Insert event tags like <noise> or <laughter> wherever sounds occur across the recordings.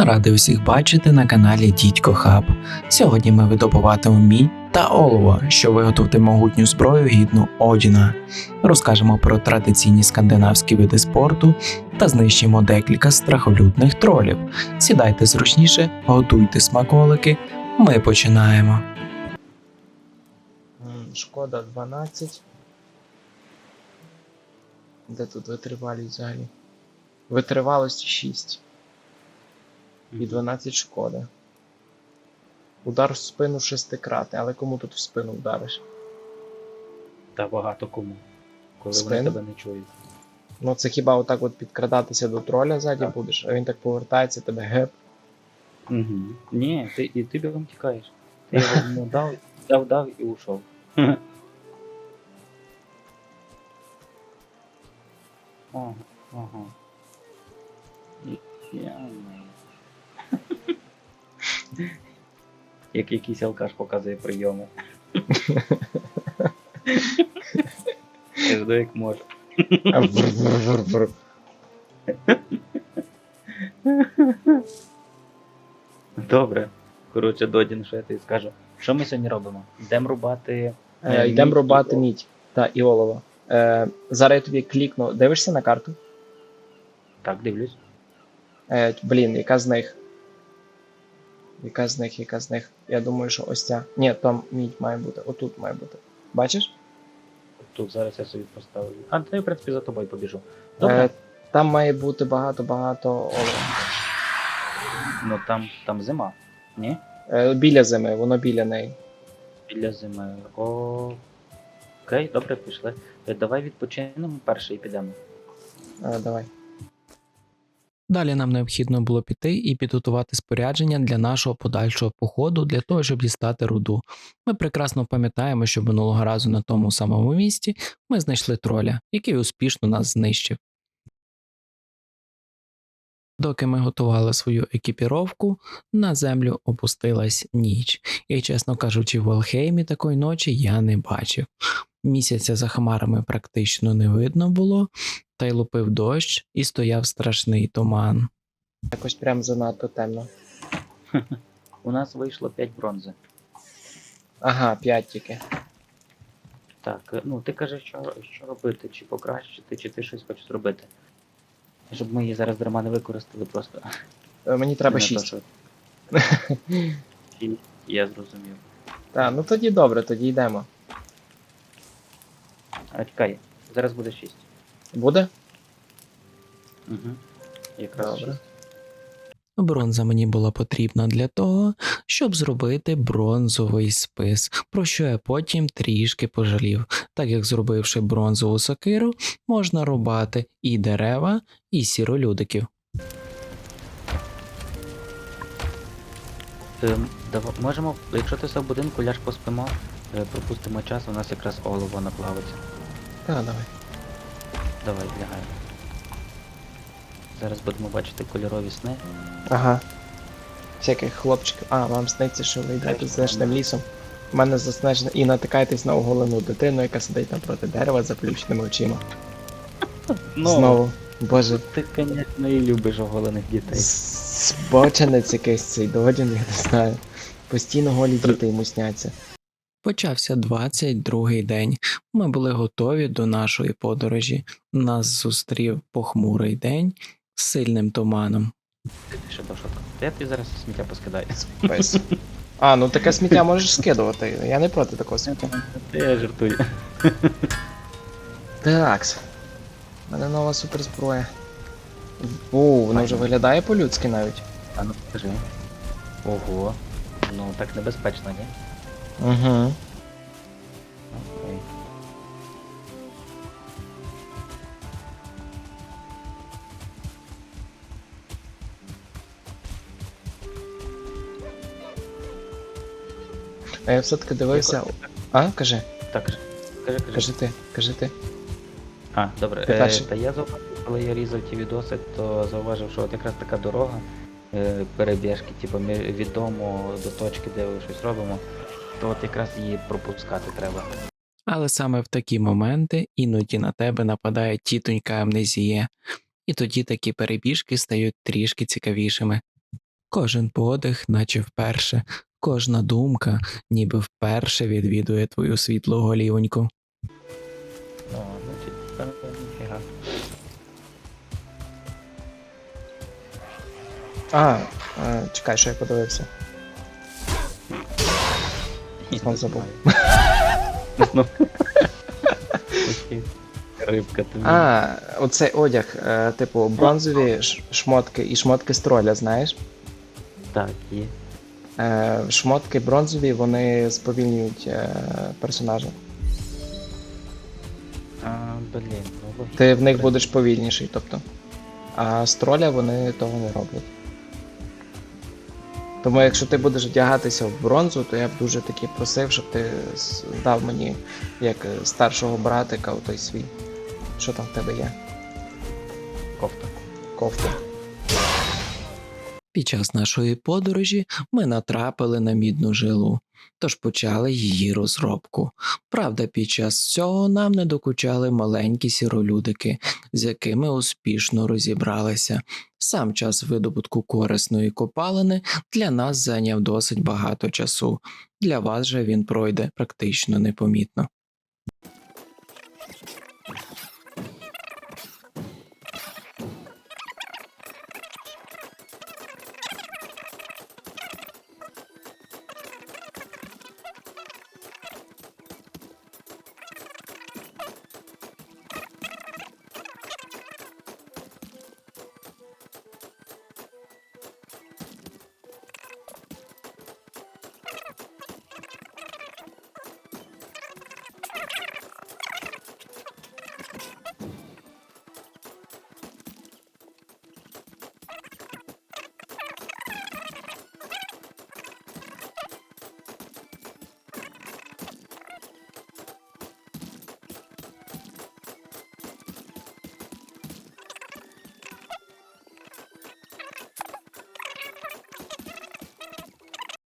Радий усіх бачити на каналі Дідько Хаб. Сьогодні ми видобуватимемо мідь та олово, що виготовити могутню зброю гідну Одіна. Розкажемо про традиційні скандинавські види спорту та знищимо декілька страхолюдних тролів. Сідайте зручніше, готуйте смаколики. Ми починаємо. Шкода 12. Де тут витривалість взагалі? Витривалості 6. І 12 шкода. Удар в спину шестикратний, але кому тут в спину вдариш? Та багато кому. Коли Спин? вони тебе не чують. Ну це хіба отак от підкрадатися до троля ззаді Так. будеш, а він так повертається, тебе геп. Угу. Ні, ти, і ти бігом тікаєш. Ти <laughs> його дав, дав, дав і ушов. <laughs> Як якийсь алкаш показує прийоми. Я жду як можу. Добре. Коротше, Додін, що я тобі скажу. Що ми сьогодні робимо? Йдемо рубати. Е, Е, Йдемо мідь рубати мідь та і олово. Е, зараз я тобі клікну. Дивишся на карту? Так, дивлюсь. Е, блін, яка з них? Яка з них, яка з них? Я думаю, що ось ця. Ні, там мідь має бути. Отут має бути. Бачиш? Тут зараз я собі поставлю. А, то я, в принципі, за тобою побіжу. Добре. Е, там має бути багато-багато олова. Ну там, там зима. Ні? Е, біля зими, воно біля неї. Біля зими. О. Окей, добре, пішли. Е, Давай відпочинемо перше і підемо. Е, давай. Далі нам необхідно було піти і підготувати спорядження для нашого подальшого походу для того, щоб дістати руду. Ми прекрасно пам'ятаємо, що минулого разу на тому самому місці ми знайшли троля, який успішно нас знищив. Доки ми готували свою екіпіровку, на землю опустилась ніч, і, чесно кажучи, в Алхеймі такої ночі я не бачив. Місяця за хмарами практично не видно було, та й лупив дощ, і стояв страшний туман. Якось прям занадто темно. <laughs> У нас вийшло 5 бронзи. Ага, 5 тільки. Так, е, ну ти кажеш, що, що робити, чи покращити, чи ти щось хочеш зробити. Щоб ми її зараз дарма не використали просто. Е, мені треба 6. що- <laughs> Я зрозумів. Так, ну тоді добре, тоді йдемо. А чекай, зараз буде 6. Буде? Угу. Якраз Добре. 6. Бронза мені була потрібна для того, щоб зробити бронзовий спис, про що я потім трішки пожалів, так як зробивши бронзову сокиру, можна рубати і дерева, і сіролюдиків. Ем, дава- можемо, якщо ти все в будинку, ляж поспимо, е, пропустимо час, у нас якраз олово наплавиться. Так, давай. Давай, лягай. Зараз будемо бачити кольорові сни. Ага. Всяких хлопчиків. А, вам сниться, що ви йдете заснеженим лісом. У мене заснежено і натикаєтесь на оголену дитину, яка сидить напроти дерева з заплющеними очима. <laughs> Знову. Боже, Ти, звісно, і любиш оголених дітей. збоченець якийсь цей додін, я не знаю. Постійно голі діти йому сняться. Почався 22-й день. Ми були готові до нашої подорожі. Нас зустрів похмурий день з сильним туманом. Ще до шотка. Я тобі зараз сміття поскидаю. Пес. <laughs> А, ну таке сміття можеш скидувати. Я не проти такого сміття. Я жартую. <laughs> Такс. У мене нова суперзброя. О, вона вже виглядає по-людськи навіть. А ну покажи. Ого. Ну так небезпечно, ні? Угу. Окей. А я все-таки дивився. А, кажи, Так, кажи, кажи. кажи. ти, кажи ти. А, добре. Ти Е, перший. та я зауважив, коли я різав ті відоси, то зауважив, що от якраз така дорога е, перебіжки, типу, ми від дому до точки, де ми щось робимо, то от якраз її пропускати треба. Але саме в такі моменти іноді на тебе нападає тітонька амнезія, і тоді такі перебіжки стають трішки цікавішими. Кожен подих, наче вперше, кожна думка, ніби вперше відвідує твою світлу голівоньку. О, значить, ніфіга. А, чекай, що я подивився. Знов забув. Знов. Рибка тобі. А, оцей одяг, е, типу, бронзові ш- шмотки і шмотки з троля, знаєш? Так, є. Е, шмотки бронзові, вони сповільнюють е, персонажа. А, блін, ну логічно. Ти в них будеш повільніший, тобто. А з троля вони того не роблять. Тому якщо ти будеш вдягатися в бронзу, то я б дуже таки просив, щоб ти дав мені як е, старшого братика у той свій. Що там в тебе є? Кофта. Кофта. Під час нашої подорожі ми натрапили на мідну жилу, тож почали її розробку. Правда, під час цього нам не докучали маленькі сіролюдики, з якими успішно розібралися. Сам час видобутку корисної копалини для нас зайняв досить багато часу. Для вас же він пройде практично непомітно.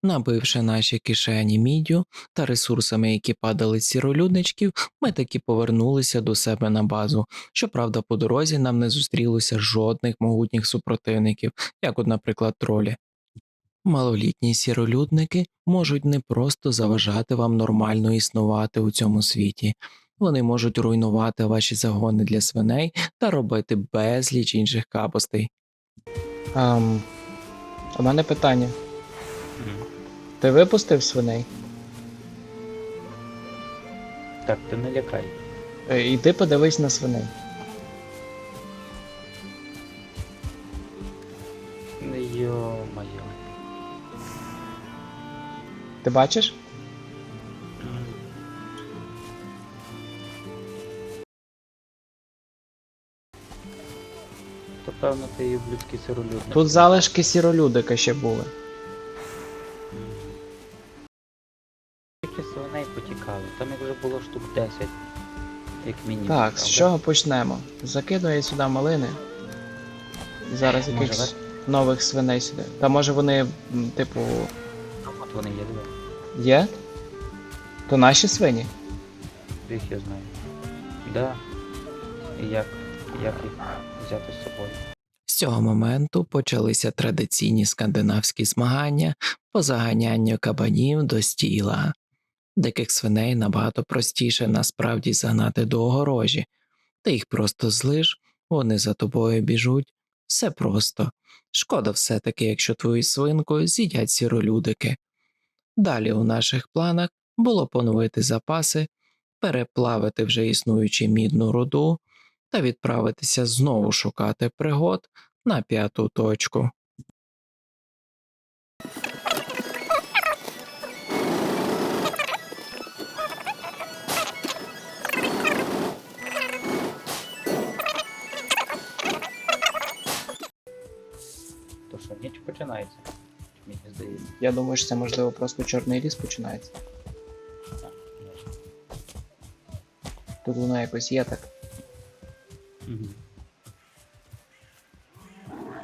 Набивши наші кишені міддю та ресурсами, які падали з сіролюдничків, ми таки повернулися до себе на базу. Щоправда, по дорозі нам не зустрілося жодних могутніх супротивників, як от, наприклад, тролі. Малолітні сіролюдники можуть не просто заважати вам нормально існувати у цьому світі. Вони можуть руйнувати ваші загони для свиней та робити безліч інших капостей. Ам, у мене питання. Ти випустив свиней? Так, ти не лякай. Е, Іди подивись на свиней. Йо-моє. Ти бачиш? То певно ти і блюдський сиролюдник. Тут залишки сіролюдика ще були. Свиней там їх вже було штук 10. Як мінімум. Так, з чого почнемо? Закидує сюди малини. Зараз Може, якихось нових свиней сюди. Та може вони, м, типу, От вони є, диви. є? То наші свині? Їх я знаю. Да. І як, як їх взяти з собою? З цього моменту почалися традиційні скандинавські змагання по заганянню кабанів до стіла. Диких свиней набагато простіше насправді загнати до огорожі, ти їх просто злиш, вони за тобою біжуть. Все просто. Шкода все-таки, якщо твою свинку з'їдять сіролюдики. Далі у наших планах було поновити запаси, переплавити вже існуючу мідну руду та відправитися знову шукати пригод на п'яту точку. Починається? Мені здається. Я думаю, що це можливо просто чорний ліс починається. Так, може. Тут воно якось є так. Мгм.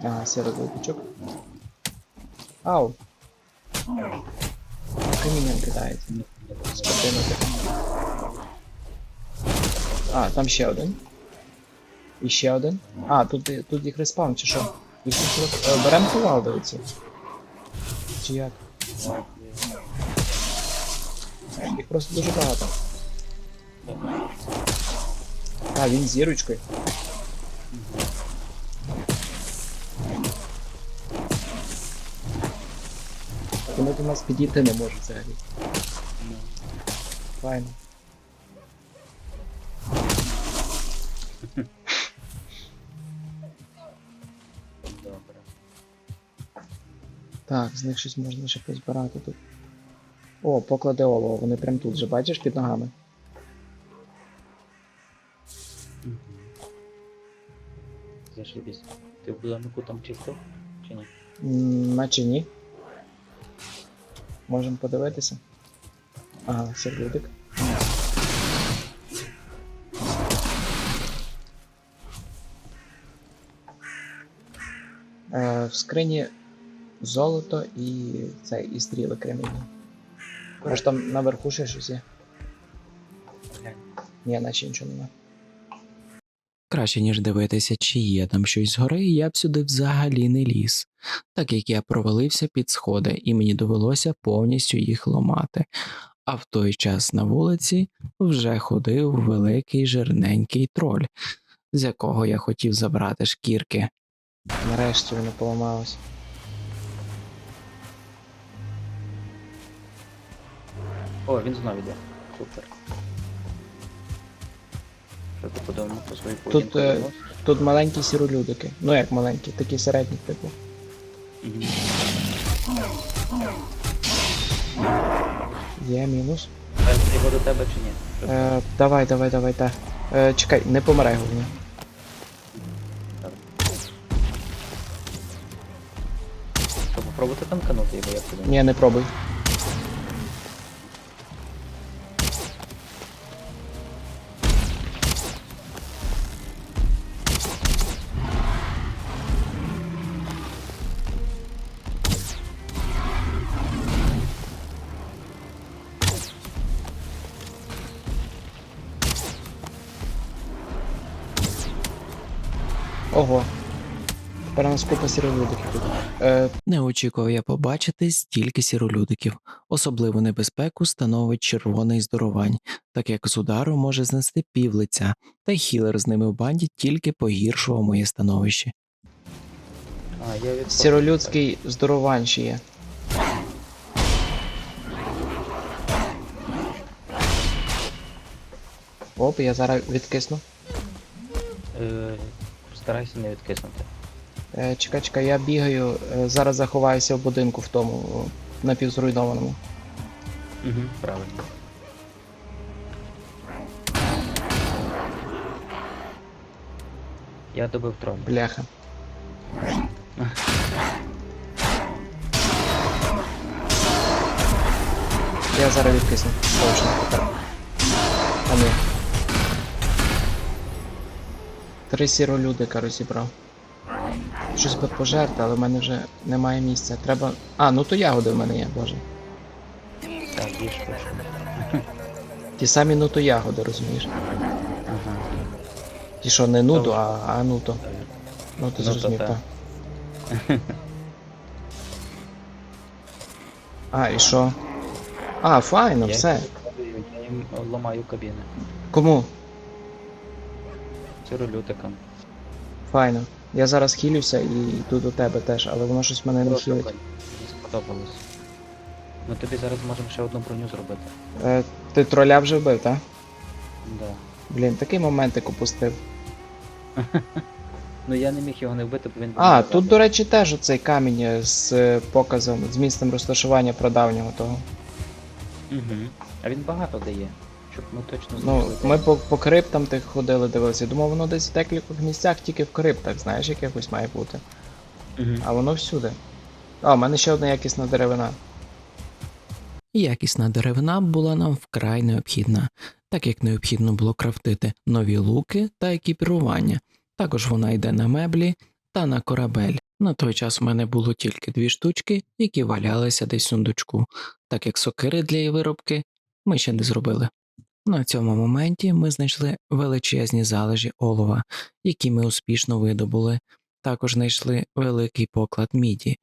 Ага, сіролюдичок. Ау! Камінням кидається. Спокійно так. А, там ще один. І ще один. А, тут, тут їх респаун чи що? Е, берем кувалди оці. Чи як? Їх просто дуже багато. А, він зірочкою. Вони до нас підійти не можуть взагалі. Файно. Так, з них щось можна ще позбирати тут. О, поклади олово, вони прям тут же, бачиш під ногами. Мгм. Зашибісь. Ти в будинку там чистив? Чи ні? Наче ні. Можемо подивитися. Ага, сердитик. Е, в скрині золото і це, і стріли кремінні. Може там наверху ще щось є? Ні, наче нічого немає. Краще ніж дивитися, чи є там щось згори, я б сюди взагалі не ліз, так як я провалився під сходи, і мені довелося повністю їх ламати. А в той час на вулиці вже ходив великий жирненький троль, з якого я хотів забрати шкірки. Нарешті воно поламалось. О, він знов іде. Супер. Що ти подумав про свою поведінку? е, відносиш? Тут маленькі сіролюдики. Ну як маленькі, такі середні, типу. Мгм. Є мінус. Його до тебе чи ні? Е, давай, давай, давай, так. Е, чекай, не помирай головне. Що, попробуйте танканути його, як ти думаєш? Ні, не пробуй. Тепер у нас купа сіролюдиків. Е, Не очікував я побачити стільки сіролюдиків. Особливу небезпеку становить червоний здорувань, так як з удару може знести півлиця, та й хілер з ними в банді тільки погіршував моє становище. А, я від сіролюдський здоровань ще є. Оп, я зараз відкисну. Е, старайся не відкиснути. Е, чекай, чекай, я бігаю, е, зараз заховаюся в будинку в тому напівзруйнованому. Угу. Правильно. Я добив трон. Бляха. Я зараз відкисну. Точно тепер. А ні. Три сіролюдика розібрав. Щось би пожерти, але в мене вже немає місця. Треба. А, ну то ягоди в мене є, боже. Так, їж. <laughs> Ті самі нуто ягоди, розумієш? Ага. Ті що, не нуду, а, а нуто. Ну ти Нуто, зрозумів, так. <laughs> А, і що? А, файно, все. Я їм ламаю кабіни. Кому? Циролютикам. Файно. Я зараз хилюся і йду до тебе теж, але воно щось мене не хилить. Мені сподобалось. Ми тобі зараз можемо ще одну броню зробити. Е, ти троля вже вбив, так? Да. Блін, такий моментик упустив. <laughs> Ну я не міг його не вбити, бо він А, тут, до речі, теж оцей камінь з е, показом, з місцем розташування прадавнього того. Угу. А він багато дає, щоб ми точно Ну, ми по, по криптам тих ходили, дивилися. Думав, воно десь в декількох місцях тільки в криптах, знаєш, якихось має бути. Мгм. А воно всюди. А, у мене ще одна якісна деревина. Якісна деревина була нам вкрай необхідна, так як необхідно було крафтити нові луки та екіпірування. Також вона йде на меблі та на корабель. На той час у мене було тільки дві штучки, які валялися десь в сундучку, так як сокири для її виробки ми ще не зробили. На цьому моменті ми знайшли величезні залежі олова, які ми успішно видобули. Також знайшли великий поклад міді.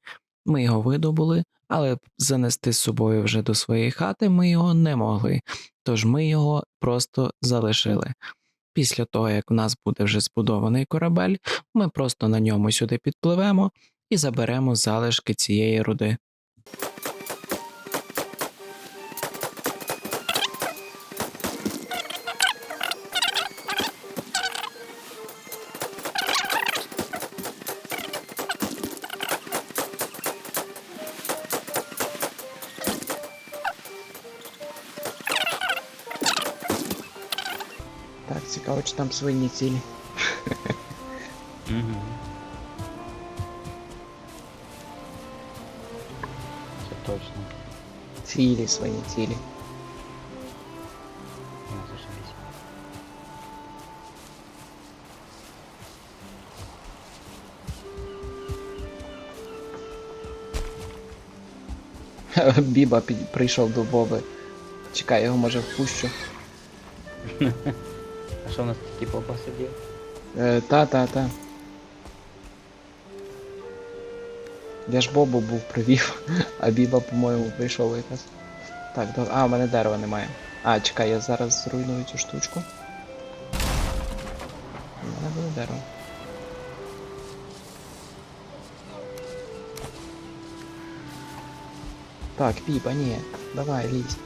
Ми його видобули, але занести з собою вже до своєї хати ми його не могли, тож ми його просто залишили. Після того, як в нас буде вже збудований корабель, ми просто на ньому сюди підпливемо і заберемо залишки цієї руди. Так, цікаво, чи там свині цілі. Угу. Це точно. Цілі свині, цілі. Не зашибись. <laughs> Біба під... прийшов до Боби. Чекай, його може впущу. <laughs> Що у нас такий попа сидів? Е, та, та, та. Я ж Бобу був привів, а Біба, по-моєму, прийшов якраз. Так, до... а, у мене дерева немає. А, чекай, я зараз зруйную цю штучку. У мене буде дерево. Так, Біба, ні. Давай, лізь.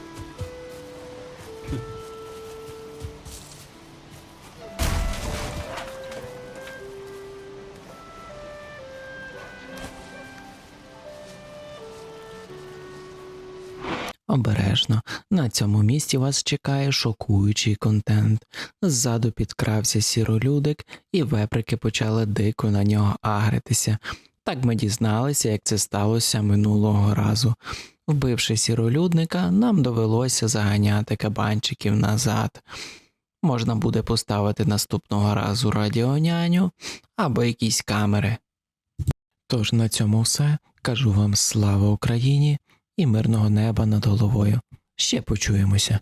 Обережно, на цьому місці вас чекає шокуючий контент. Ззаду підкрався сіролюдик, і веприки почали дико на нього агритися. Так ми дізналися, як це сталося минулого разу. Вбивши сіролюдника, нам довелося заганяти кабанчиків назад. Можна буде поставити наступного разу радіоняню або якісь камери. Тож на цьому все. Кажу вам слава Україні і мирного неба над головою. Ще почуємося.